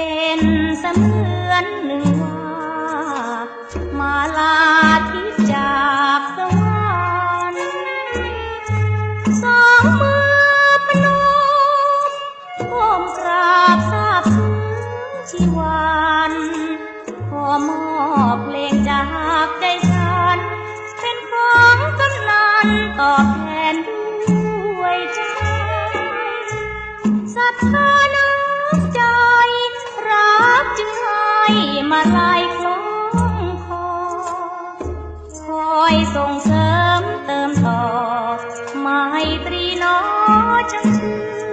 เป็นเสมือนหนึ่งว่ามาลาทิพจากสวรรค์สองมือพนมก้มกราบทราบซึ้งชีวันขอมอบเพลงจากใจฉัน เป็นของกำนันตอบแทนด้วยใจศรัทธา งให้มาลายคล้องคอ คอยส่งเสริมเติมต่อ ไมตรีน้อจังชื่